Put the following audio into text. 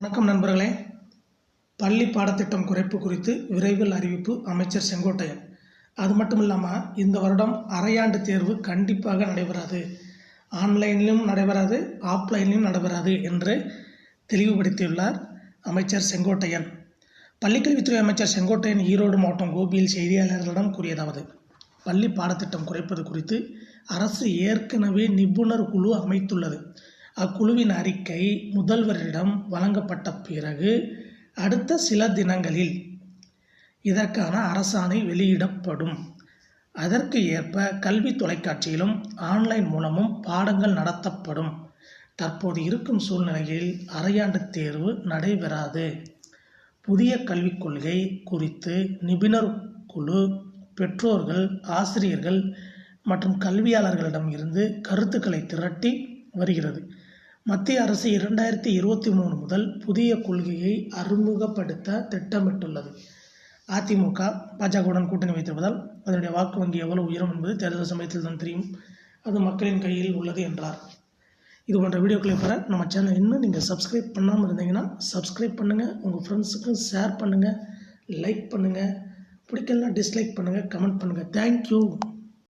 வணக்கம் நண்பர்களே. பள்ளி பாடத்திட்டம் குறைப்பு குறித்து விரைவில் அறிவிப்பு அமைச்சர் செங்கோட்டையன். அது மட்டும் இல்லாமல் இந்த வருடம் அரையாண்டு தேர்வு கண்டிப்பாக நடைபெறாது. ஆன்லைனிலும் நடைபெறாது ஆஃப்லைனிலும் நடைபெறாது என்று தெளிவுபடுத்தியுள்ளார் அமைச்சர் செங்கோட்டையன். பள்ளிக்கல்வித்துறை அமைச்சர் செங்கோட்டையன் ஈரோடு மாவட்டம் கோபியில் செய்தியாளர்களிடம் கூறியதாவது பள்ளி பாடத்திட்டம் குறைப்பது குறித்து அரசு ஏற்கனவே நிபுணர் குழு அமைத்துள்ளது. அக்குழுவின் அறிக்கை முதல்வரிடம் வழங்கப்பட்ட பிறகு அடுத்த சில தினங்களில் இதற்கான அரசாணை வெளியிடப்படும். அதற்கு ஏற்ப கல்வி தொலைக்காட்சியிலும் ஆன்லைன் மூலமும் பாடங்கள் நடத்தப்படும். தற்போது இருக்கும் சூழ்நிலையில் அரையாண்டு தேர்வு நடைபெறாது. புதிய கல்விக் கொள்கை குறித்து நிபுணர் குழு பெற்றோர்கள் ஆசிரியர்கள் மற்றும் கல்வியாளர்களிடம் இருந்து கருத்துக்களை திரட்டி வருகிறது. மத்திய அரசு இரண்டாயிரத்தி இருபத்தி மூணு முதல் புதிய கொள்கையை அறிமுகப்படுத்த திட்டமிட்டுள்ளது. அதிமுக பாஜகவுடன் கூட்டணி வைத்திருப்பதால் அதனுடைய வாக்கு வங்கி எவ்வளவு உயரும் என்பது தேர்தல் சமயத்தில் தான் தெரியும். அது மக்களின் கையில் உள்ளது என்றார். இது போன்ற வீடியோக்களை பெற நம்ம சேனல் இன்னும் நீங்கள் சப்ஸ்கிரைப் பண்ணாமல் இருந்தீங்கன்னா சப்ஸ்கிரைப் பண்ணுங்கள் உங்கள் ஃப்ரெண்ட்ஸுக்கும் ஷேர் பண்ணுங்கள் லைக் பண்ணுங்கள் பிடிக்கலனா டிஸ்லைக் பண்ணுங்கள் கமெண்ட் பண்ணுங்கள் தேங்க்யூ